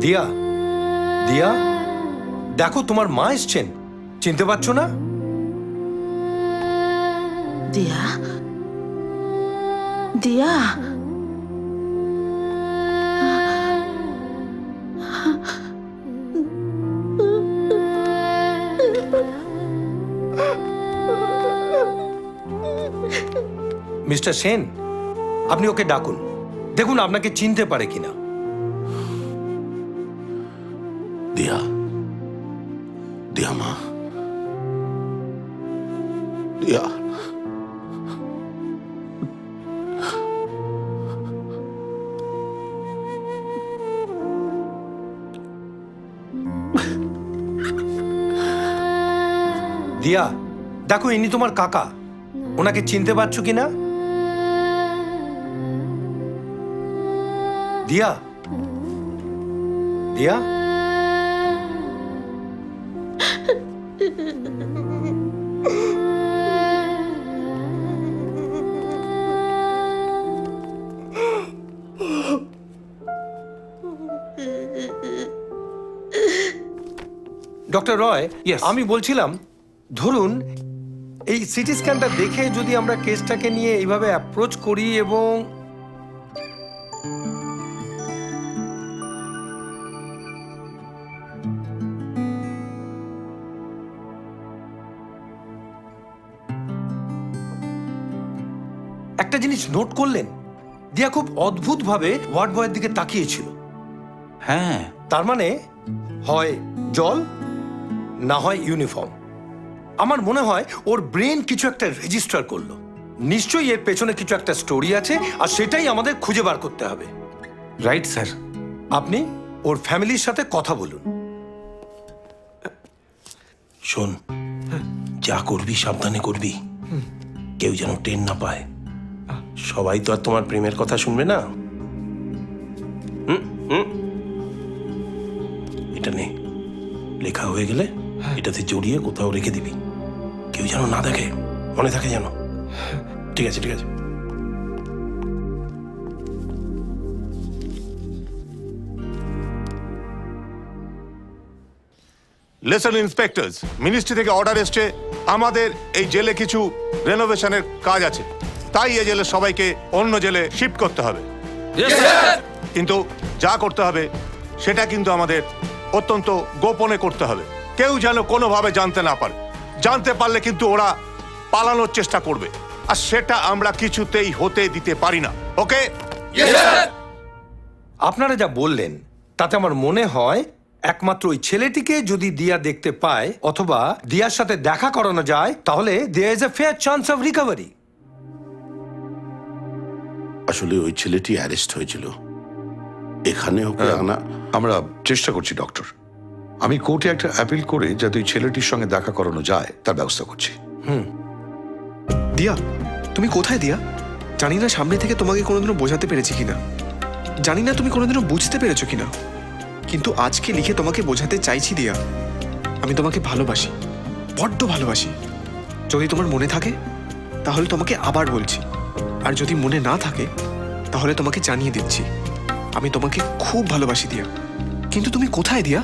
দিয়া দিয়া? দেখো তোমার মা এসছেন। চিনতে পারছ না? দিয়া? দিয়া? মিস্টার সেন আপনি ওকে ডাকুন। দেখুন আপনাকে চিনতে পারে কিনা। দিয়া। দিয়া মা। দিয়া। দিয়া, দেখো ইনি তোমার কাকা। ওনাকে চিনতে পারছ কিনা? দিয়া। দিয়া। Doctor Roy Yes. আমি বলছিলাম ধরুন এই সিটি স্ক্যানটা দেখে যদি আমরা কেসটাকে নিয়ে এইভাবে অ্যাপ্রোচ করি এবং একটা জিনিস নোট করলেন। দিয়া খুব অদ্ভুতভাবে ওয়ার্ড বয়ের দিকে তাকিয়েছিল। হ্যাঁ। তার মানে হয় জল না হয় ইউনিফর্ম আমার মনে হয় ওর ব্রেন কিছু একটা রেজিস্টার করল। নিশ্চয়ই এর পেছনে কিছু একটা স্টোরি আছে আর সেটাই আমাদের খুঁজে বার করতে হবে। রাইট স্যার আপনি ওর ফ্যামিলির সাথে কথা বলুন। শোন যা করবি সাবধানে করবি। কেউ যেন টেন না পায়। সবাই তো আর তোমার প্রেমের কথা শুনবে না। এটা নে। লেখা হয়ে গেলে এটাতে জড়িয়ে কোথাও রেখে দিবি। কেউ যেন না দেখে। মনে থাকে যেন। ঠিক আছে ঠিক আছে। লেসন ইন্সপেক্টরস মিনিস্ট্রি থেকে অর্ডার এসছে। আমাদের এই জেলে কিছু রেনোভেশনের কাজ আছে। তাই এ জেলে সবাইকে অন্য জেলে শিফট করতে হবে। কিন্তু যা করতে হবে সেটা কিন্তু আমাদের অত্যন্ত গোপনে করতে হবে। কেউ যেন কোনোভাবে জানতে না পারে। জানতে পারলে কিন্তু ওরা পালানোর চেষ্টা করবে। আর সেটা আমরা কিছুতেই হতে দিতে পারি না। ওকে আপনারা যা বললেন তাতে আমার মনে হয় একমাত্র ওই ছেলেটিকে যদি দিয়া দেখতে পায় অথবা দিয়ার সাথে দেখা করানো যায় তাহলে there is a fair chance of recovery আসলে ওই ছেলেটি অ্যারেস্ট হয়েছিল। এখানে ওকে আনা আমরা চেষ্টা করছি ডক্টর। আমি কোর্টে একটা অ্যাপিল করে যাতে ওই ছেলেটির সঙ্গে দেখা করানো যায় তার ব্যবস্থা করছি। হুম। দিয়া তুমি কোথায় দিয়া? জানি না সামনে থেকে তোমাকে কোনোদিনও বোঝাতে পেরেছি কিনা। জানি না তুমি কোনোদিনও বুঝতে পেরেছ কিনা। কিন্তু আজকে লিখে তোমাকে বোঝাতে চাইছি দিয়া। আমি তোমাকে ভালোবাসি বড্ড ভালোবাসি। যদি তোমার মনে থাকে তাহলে তোমাকে আবার বলছি। আর যদি মনে না থাকে, তাহলে তোমাকে জানিয়ে দিচ্ছি। আমি তোমাকে খুব ভালোবাসি, দিয়া। কিন্তু তুমি কোথায়, দিয়া?